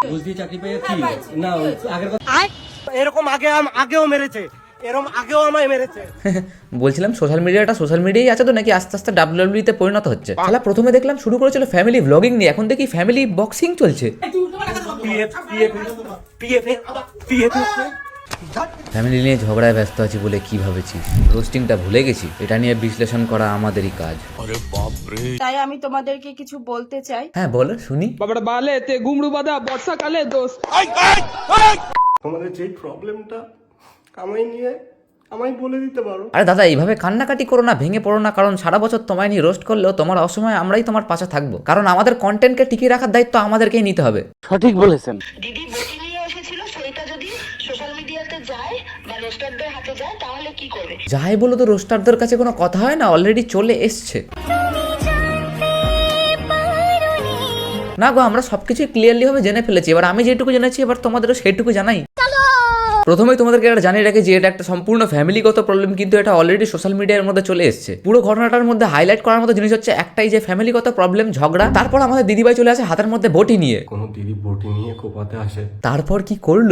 ঘুষ দিয়ে চাকরি পেয়ে কি না আগের কথা এরকম আগে আগেও মেরেছে এরকম আগেও আমায় মেরেছে বলছিলাম সোশ্যাল মিডিয়াটা সোশ্যাল মিডিয়াই আছে তো নাকি আস্তে আস্তে ডাব্লিউডাব্লিউ তে পরিণত হচ্ছে তাহলে প্রথমে দেখলাম শুরু করেছিল ফ্যামিলি ব্লগিং নিয়ে এখন দেখি ফ্যামিলি বক্সিং চলছে ফ্যামিলি নিয়ে ঝগড়ায় ব্যস্ত আছি বলে কি ভাবেছি? রোস্টিংটা ভুলে গেছি এটা নিয়ে বিশ্লেষণ করা আমাদেরই কাজ। তাই আমি তোমাদেরকে কিছু বলতে চাই। হ্যাঁ বলো শুনি। বাবাটা বালে তে গুমড়ু বাদা বর্ষাকালে দোষ। তোমাদের যে প্রবলেমটা আমায় নিয়ে আমায় বলে দিতে পারো। আরে দাদা এইভাবে কান্নাকাটি করো না ভেঙে পড়ো না কারণ সারা বছর তোমায় নিয়ে রোস্ট করলেও তোমার অসময়ে আমরাই তোমার পাশে থাকব। কারণ আমাদের কন্টেন্টকে টিকিয়ে রাখার দায়িত্ব আমাদেরকেই নিতে হবে। সঠিক বটি নিয়ে যায় তাহলে কি করবে? যাই বলো তো রোস্টারদের কাছে কোনো কথা হয় না? অলরেডি চলে এসছে। না গো আমরা সবকিছু ক্লিয়ারলি ভাবে জেনে ফেলেছি। এবার আমি যেটুকু জেনেছি এবার তোমাদেরও সেইটুকু জানাই। প্রথমেই তোমাদেরকে এটা জানিয়ে রাখি যে এটা একটা সম্পূর্ণ ফ্যামিলিগত প্রবলেম কিন্তু এটা অলরেডি সোশ্যাল মিডিয়ার মধ্যে চলে এসেছে। পুরো ঘটনাটার মধ্যে হাইলাইট করার মতো জিনিস হচ্ছে একটাই যে ফ্যামিলিগত প্রবলেম ঝগড়া। তারপর আমাদের দিদিভাই চলে আসে হাতের মধ্যে বটি নিয়ে। কোনো দিদি বটি নিয়ে কোপাতে আসে। তারপর কি করল?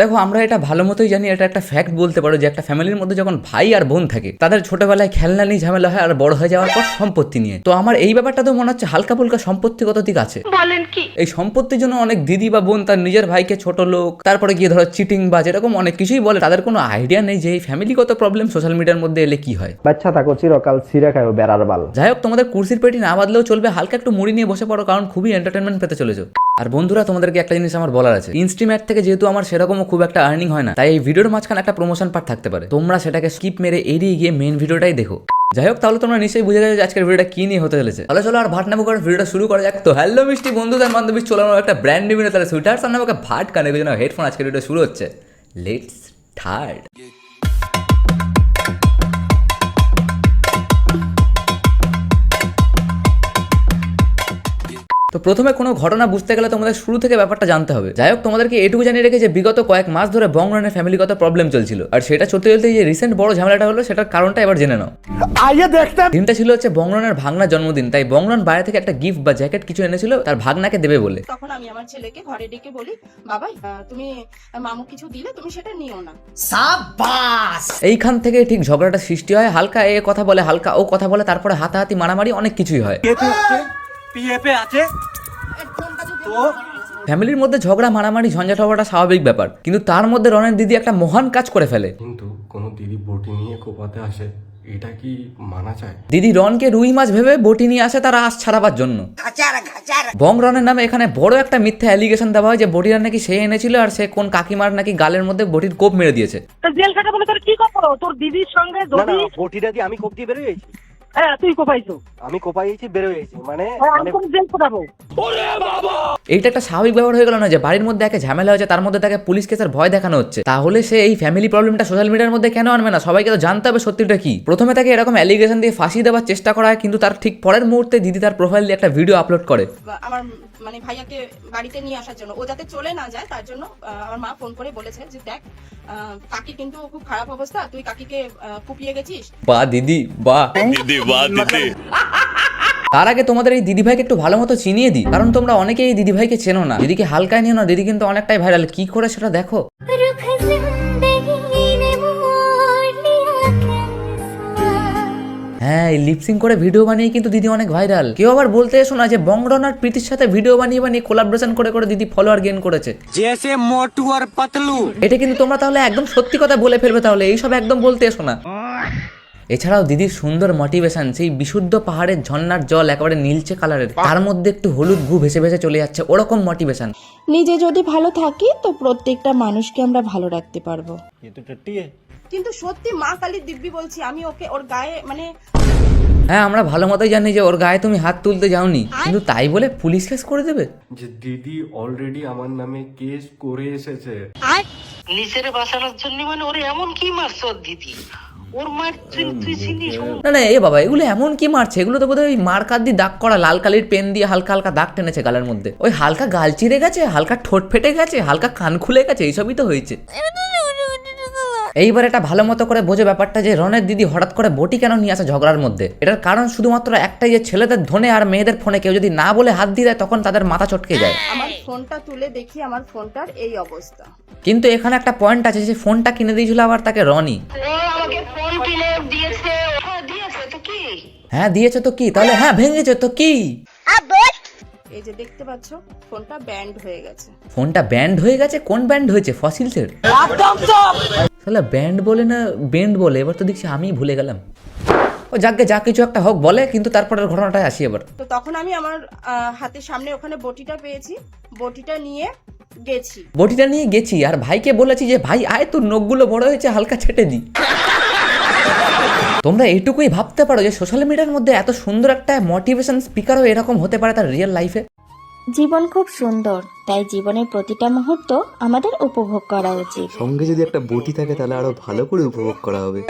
দেখো আমরা এটা ভালো মতোই জানি এটা একটা ফ্যাক্ট বলতে পারো যে একটা ফ্যামিলির মধ্যে যখন ভাই আর বোন থাকে তাদের ছোটবেলায় খেলনা নিয়ে ঝামেলা হয় আর বড় হয়ে যাওয়ার পর সম্পত্তি নিয়ে। তো আমার এই ব্যাপারটা তো মনে হচ্ছে হালকা ফুলকা সম্পত্তিগত দিক আছে। বলেন কি? এই সম্পত্তির জন্য অনেক দিদি বা বোন তার নিজের ভাইকে ছোট লোক তারপরে গিয়ে ধরো চিটিং বা যেরকম অনেক কিছুই বলে তাদের কোনো আইডিয়া নেই যে এই ফ্যামিলিগত প্রবলেম সোশ্যাল মিডিয়ার মধ্যে এলে কি হয়। বাচ্চা থাকো চিরকাল সিরা খাও বেড়ার বাল। যাই হোক তোমাদের কুর্সির পেটি না বাদলেও চলবে হালকা একটু মুড়ি নিয়ে বসে পড়ো কারণ খুবই এন্টারটেনমেন্ট পেতে চলেছো। আর বন্ধুরা, তোমাদেরকে একটা জিনিস আমার বলার আছে। ইনস্টিম্যাট থেকে যেহেতু আমার সেরকমও খুব একটা আর্নিং হয় না, তাই এই ভিডিওর মাঝখানে একটা প্রমোশন পার্ট থাকতে পারে। তোমরা সেটাকে স্কিপ মেরে এড়িয়ে গিয়ে মেন ভিডিওটাই দেখো। যাই হোক, তাহলে তোমরা নিশ্চয়ই বুঝে গেছো আজকের ভিডিওটা কি নিয়ে হতে চলেছে। তাহলে চলো আর ভাট নামো করে ভিডিওটা শুরু করা যাক। তো হ্যালো মিষ্টি বন্ধুদের বান্ধবী চলো আমরা একটা ব্র্যান্ড নিউ ভিডিও তাহলে সুইটার সামনে আমাকে ভাট, কানে হেডফোন আজকের ভিডিও শুরু হচ্ছে। লেটস থার্ড তো প্রথমে কোনো ঘটনা বুঝতে গেলে তোমাদের শুরু থেকে ব্যাপারটা জানতে হবে। যাই হোক তোমাদেরকে এটুকু জানিয়ে রেখে যে বিগত কয়েক মাস ধরে বংরনের ফ্যামিলিগত প্রবলেম চলছিল। আর সেটা চলতে চলতে যে রিসেন্ট বড় ঝামেলাটা হলো সেটার কারণটা এবার জেনে নাও। দিনটা ছিল হচ্ছে বংরনের ভাগনা জন্মদিন তাই বংরন বাইরে থেকে একটা গিফট বা জ্যাকেট কিছু এনেছিল তার ভাগনাকে দেবে বলে। তখন আমি আমার ছেলেকে ঘরে ডেকে বলি বাবা তুমি মামু কিছু দিলে তুমি সেটা নিও না। এইখান থেকে ঠিক ঝগড়াটা সৃষ্টি হয় হালকা এ কথা বলে হালকা ও কথা বলে তারপরে হাতাহাতি মারামারি অনেক কিছুই হয়। পিএফ আছে? তো? ফ্যামিলির মধ্যে ঝগড়া মারামারি ঝঞ্ঝাট হওয়াটা স্বাভাবিক ব্যাপার। কিন্তু তার মধ্যে রনের দিদি একটা মহান কাজ করে ফেলে। কিন্তু কোনো দিদি বটি নিয়ে কোপাতে আসে এটা কি মানা চায় দিদি রনকে রুই মাছ ভেবে বটি নিয়ে আসে তার আশ ছাড়াবার জন্য। বং রনের নামে এখানে বড় একটা মিথ্যা অ্যালিগেশন দেওয়া হয় যে বটিটা নাকি সে এনেছিল আর সে কোন কাকিমার নাকি গালের মধ্যে বটির কোপ মেরে দিয়েছে। জেল খাটা বলে তোর কি করব তোর দিদির সঙ্গে বটিটা দিয়ে আমি কোপ দিয়ে বেরোয়েছি হ্যাঁ তুই কোপাইছো আমি কোপাইছি বেরোয়েছি মানে হ্যাঁ, আমি মানে জেল এইটা একটা স্বাভাবিক ব্যাপার হয়ে গেল না যে বাড়ির মধ্যে একে ঝামেলা হয়েছে তার মধ্যে তাকে পুলিশ কেসের ভয় দেখানো হচ্ছে। তাহলে সে এই ফ্যামিলি প্রবলেমটা সোশ্যাল মিডিয়ার মধ্যে কেন আনবে না? সবাইকে তো জানতে হবে সত্যিটা কি। প্রথমে তাকে এরকম অ্যালিগেশন দিয়ে ফাঁসিয়ে দেওয়ার চেষ্টা করা হয় কিন্তু তার ঠিক পরের মুহূর্তে দিদি তার প্রোফাইল দিয়ে একটা ভিডিও আপলোড করে। বা আমার মানে ভাইয়াকে বাড়িতে নিয়ে আসার জন্য। ও যাতে চলে না যায় তার জন্য আমার মা ফোন করে বলেছে যে দেখ আহ, কাকি কিন্তু খুব খারাপ অবস্থা। তুই কাকিকে কুপিয়ে গেছিস? বা দিদি বা। তার আগে তোমাদের এই দিদিভাইকে একটু ভালো মতো চিনিয়ে দিই কারণ তোমরা অনেকেই এই দিদিভাইকে চেনো না। দিদিকে হালকায় নিও না দিদি কিন্তু অনেকটাই ভাইরাল কি করে সেটা দেখো? হ্যাঁ লিপসিং করে ভিডিও বানিয়ে কিন্তু দিদি অনেক ভাইরাল কেউ আবার বলতে এসো না যে বংরন আর প্রীতির সাথে ভিডিও বানিয়ে বানিয়ে কোলাবরেশন করে করে দিদি ফলোয়ার গেইন করেছে। জেসে মোটু আর পাতলু। এটা কিন্তু তোমরা তাহলে একদম সত্যি কথা বলে ফেলবে তাহলে এইসব একদম বলতে এসো না। এছাড়াও দিদির সুন্দর মোটিভেশন সেই বিশুদ্ধ পাহাড়ের ঝর্ণার জল একেবারে নীলচে কালারের তার মধ্যে একটু হলুদ ঘু ভেসে ভেসে চলে যাচ্ছে ওরকম মোটিভেশন নিজে যদি ভালো থাকি তো প্রত্যেকটা মানুষকে আমরা ভালো রাখতে পারব। কিন্তু সত্যি মা কালী দিব্যি বলছি আমি ওকে ওর গায়ে মানে হ্যাঁ আমরা ভালো মতোই জানি যে ওর গায়ে তুমি হাত তুলতে যাওনি। কিন্তু তাই বলে পুলিশ কেস করে দেবে? যে দিদি অলরেডি আমার নামে কেস করে এসেছে। নিজের বাঁচানোর জন্য মানে ওর এমন কি মারছ দিদি? না না এ বাবা এগুলো এমন কি মারছে? এগুলো তো বোধহয় ওই মার্কার দিয়ে দাগ করা লাল কালির পেন দিয়ে হালকা হালকা দাগ টেনেছে গালের মধ্যে। ওই হালকা গাল চিরে গেছে হালকা ঠোঁট ফেটে গেছে হালকা কান খুলে গেছে এইসবই তো হয়েছে। এইবার এটা ভালো মতো করে বোঝে ব্যাপারটা যে রনের দিদি হঠাৎ করে বটি কেন নিয়ে আসে ঝগড়ার মধ্যে? এটার কারণ শুধুমাত্র একটাই যে ছেলেদের ধনে আর মেয়েদের ফোনে কেউ যদি না বলে হাত দিয়ে দেয় তখন তাদের মাথা চটকে যায়। আমার ফোনটা তুলে দেখি আমার ফোনটার এই অবস্থা। কিন্তু এখানে একটা পয়েন্ট আছে যে ফোনটা কিনে দিয়েছিল আবার তাকে রনি ফোন কিনে দিয়েছে হ্যাঁ দিয়েছে তো কি? হ্যাঁ দিয়েছে তো কি তাহলে হ্যাঁ ভেঙেছে তো কি? এই যে দেখতে পাচ্ছ ফোনটা ব্যান্ড হয়ে গেছে। ফোনটা ব্যান্ড হয়ে গেছে? কোন ব্যান্ড হয়েছে? ফসিলসের তাহলে ব্যান্ড বলে না বেন্ড বলে? এবার তো দেখছি আমি ভুলে গেলাম। ও যাকে যা কিছু একটা হোক বলে কিন্তু তারপরের ঘটনাটায় আসি এবার। তো তখন আমি আমার হাতের সামনে ওখানে বটিটা পেয়েছি। বটিটা নিয়ে গেছি। বটিটা নিয়ে গেছি আর ভাইকে বলেছি যে ভাই আয় তোর নখগুলো বড় হয়েছে হালকা ছেটে দি। তোমরা এটুকুই ভাবতে পারো যে সোশ্যাল মিডিয়ার মধ্যে এত সুন্দর একটা মোটিভেশন স্পিকারও এরকম হতে পারে তার রিয়েল লাইফে জীবন খুব সুন্দর তাই জীবনের প্রতিটা মুহূর্ত আমাদের উপভোগ করা উচিত। সঙ্গে যদি একটা বটি থাকে তাহলে আরও ভালো করে উপভোগ করা হবে।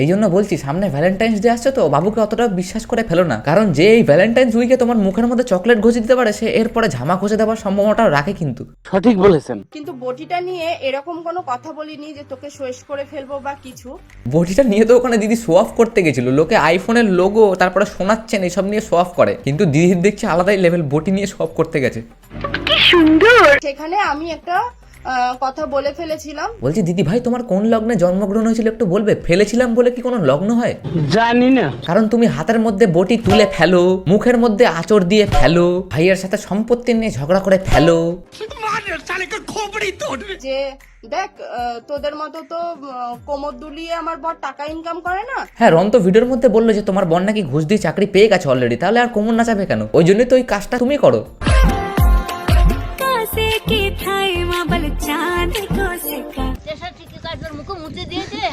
এই জন্য বলছি সামনে ভ্যালেন্টাইন্স ডে আসছে তো বাবুকে অতটা বিশ্বাস করে ফেলো না। কারণ যে এই ভ্যালেন্টাইন্স উইকে তোমার মুখের মধ্যে চকলেট ঘষে দিতে পারে সে এরপরে ঝামা ঘষে দেওয়ার সম্ভাবনাটাও রাখে কিন্তু। সঠিক বলেছেন। কিন্তু বটিটা নিয়ে এরকম কোনো কথা বলিনি যে তোকে শেষ করে ফেলব বা কিছু। বটিটা নিয়ে তো ওখানে দিদি শো অফ করতে গেছিল। লোকে আইফোনের লোগো তারপরে শোনাচ্ছেন এইসব নিয়ে শো অফ করে। কিন্তু দিদির দেখছি আলাদাই লেভেল বটি নিয়ে শো অফ করতে গেছে। কি সুন্দর! সেখানে আমি একটা কথা বলে ফেলেছিলাম। বলছি দিদি ভাই তোমার কোন লগ্নে জন্মগ্রহণ হয়েছিল একটু বলবে? ফেলেছিলাম বলে কি কোনো লগ্ন হয়? জানি না। কারণ তুমি হাতের মধ্যে বটি তুলে ফেলো মুখের মধ্যে আচর দিয়ে ফেলো ভাইয়ের সাথে সম্পত্তি নিয়ে ঝগড়া করে ফেলো। যে দেখ তোদের মতো তো কোমর দুলিয়ে আমার বর টাকা ইনকাম করে না? হ্যাঁ রন তো ভিডিওর মধ্যে বলল যে তোমার বোন নাকি ঘুষ দিয়ে চাকরি পেয়ে গেছে অলরেডি তাহলে আর কোমর নাচাবে কেন? ওই জন্যই তো ওই কাজটা তুমি করো।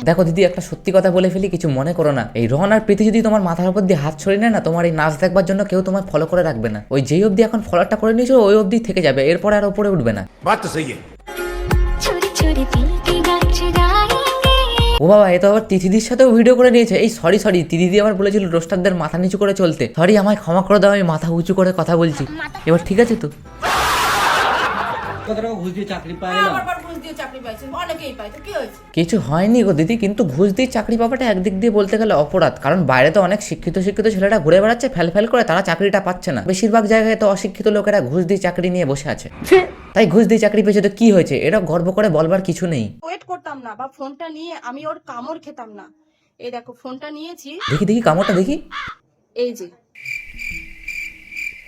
দেখো দিদি একটা সত্যি কথা বলে ফেলি কিছু মনে করো না। এই রহন আর প্রীতি যদি তোমার মাথার উপর দিয়ে হাত ছড়িয়ে নেয় না তোমার এই নাচ দেখবার জন্য কেউ তোমার ফলো করে রাখবে না। ওই যেই অবধি এখন ফলোটা করে নিয়েছো ওই অবধি থেকে যাবে এরপরে আর উপরে উঠবে না। ও বাবা এ তো আবার তিথিদির সাথেও ভিডিও করে নিয়েছে। এই সরি সরি তিথিদি আবার বলেছিল রোস্টারদের মাথা নিচু করে চলতে। সরি আমায় ক্ষমা করে দাও আমি মাথা উঁচু করে কথা বলছি। এবার ঠিক আছে তো? কিছু হয়নি গো দিদি কিন্তু ঘুষ দিয়ে চাকরি পাওয়াটা একদিক দিয়ে বলতে গেলে অপরাধ। কারণ বাইরে তো অনেক শিক্ষিত শিক্ষিত ছেলেরা ঘুরে বেড়াচ্ছে ফেল ফেল করে তারা চাকরিটা পাচ্ছে না। বেশিরভাগ জায়গায় তো অশিক্ষিত লোকেরা ঘুষ দিয়ে চাকরি নিয়ে বসে আছে। তাই ঘুষ দিয়ে চাকরি পেয়েছে তো কি হয়েছে? এটা গর্ব করে বলবার কিছু নেই। ওয়েট করতাম না বা ফোনটা নিয়ে আমি ওর কামড় খেতাম না। এই দেখো ফোনটা নিয়েছি। দেখি দেখি কামড়টা দেখি। এই যে।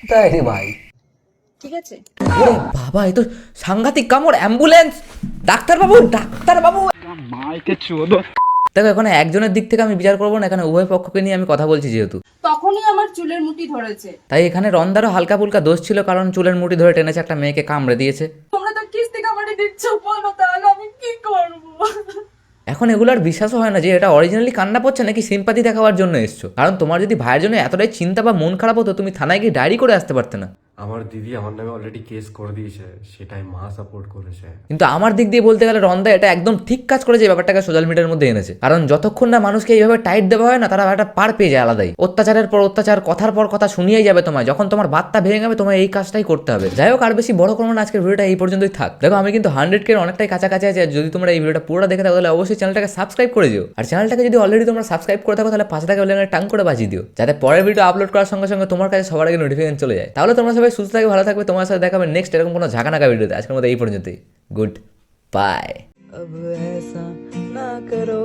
তাই রে ভাই। ঠিক আছে? বাবা এ তো সাংঘাতিক কামড় অ্যাম্বুলেন্স। ডাক্তার বাবু ডাক্তার বাবু দেখো এখানে একজনের দিক থেকে আমি বিচার করব না এখানে উভয় পক্ষকে নিয়ে আমি কথা বলছি যেহেতু। তখনই আমার চুলের মুঠি ধরেছে। তাই এখানে রন্দারও হালকা ফুলকা দোষ ছিল কারণ চুলের মুঠি ধরে টেনেছে একটা মেয়েকে কামড়ে দিয়েছে। তোমরা তো কিস্তি কামারে দিচ্ছ বলো তাহলে আমি কি করব? এখন এগুলো আর বিশ্বাসও হয় না যে এটা অরিজিনালি কান্না পড়ছে নাকি সিম্পাতি দেখাবার জন্য এসছো। কারণ তোমার যদি ভাইয়ের জন্য এতটাই চিন্তা বা মন খারাপ হতো তুমি থানায় গিয়ে ডায়েরি করে আসতে পারতে না। আমার দিদি আমার নামে অলরেডি কেস করে দিয়েছে, সেটাই মা সাপোর্ট করেছে। কিন্তু আমার দিক দিয়ে বলতে গেলে রন্দা এটা একদম ঠিক কাজ করেছে এই ব্যাপারটাকে সোশ্যাল মিডিয়ার মধ্যে এনেছে। কারণ যতক্ষণ না মানুষকে এইভাবে টাইট দেওয়া হয় না, তারা একটা পার পেয়ে যায় আলাদাই। অত্যাচারের পর অত্যাচার, কথার পর কথা শুনিয়েই যাবে তোমায়। যখন তোমার বার্তা ভেঙে যাবে, তোমায় এই কাজটাই করতে হবে। যাই হোক, আর বেশি বড় করব না, আজকের ভিডিওটা এই পর্যন্তই থাক। দেখো, আমি কিন্তু হান্ড্রেড কে অনেকটাই কাছাকাছি আছে যদি তোমরা এই ভিডিওটা পুরোটা দেখে থাকো, তাহলে অবশ্যই চ্যানেলটাকে সাবস্ক্রাইব করে দিও। আর চ্যানেলটাকে যদি অলরেডি তোমরা সাবস্ক্রাইব করে থাকো, তাহলে পাঁচটাকে বেলে টাং করে বাজিয়ে দিও। যাতে পরের ভিডিও আপলোড করার সঙ্গে সঙ্গে তোমার কাছে সবার আগে নোটিফিকেশন চলে যায়। তাহলে তোমরা সবাই সুস্থ থাকে ভালো থাকবে তোমার সাথে দেখাবে নেক্সট এরকম কোনো ঝাঁকানাকা ভিডিওতে আজকের মতো এই পর্যন্তই গুড বাই अब ऐसा ना करो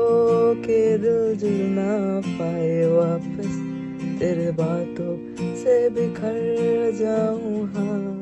कि दिल जुड़ ना पाए वापस तेरे बातों से बिखर जाऊं हाँ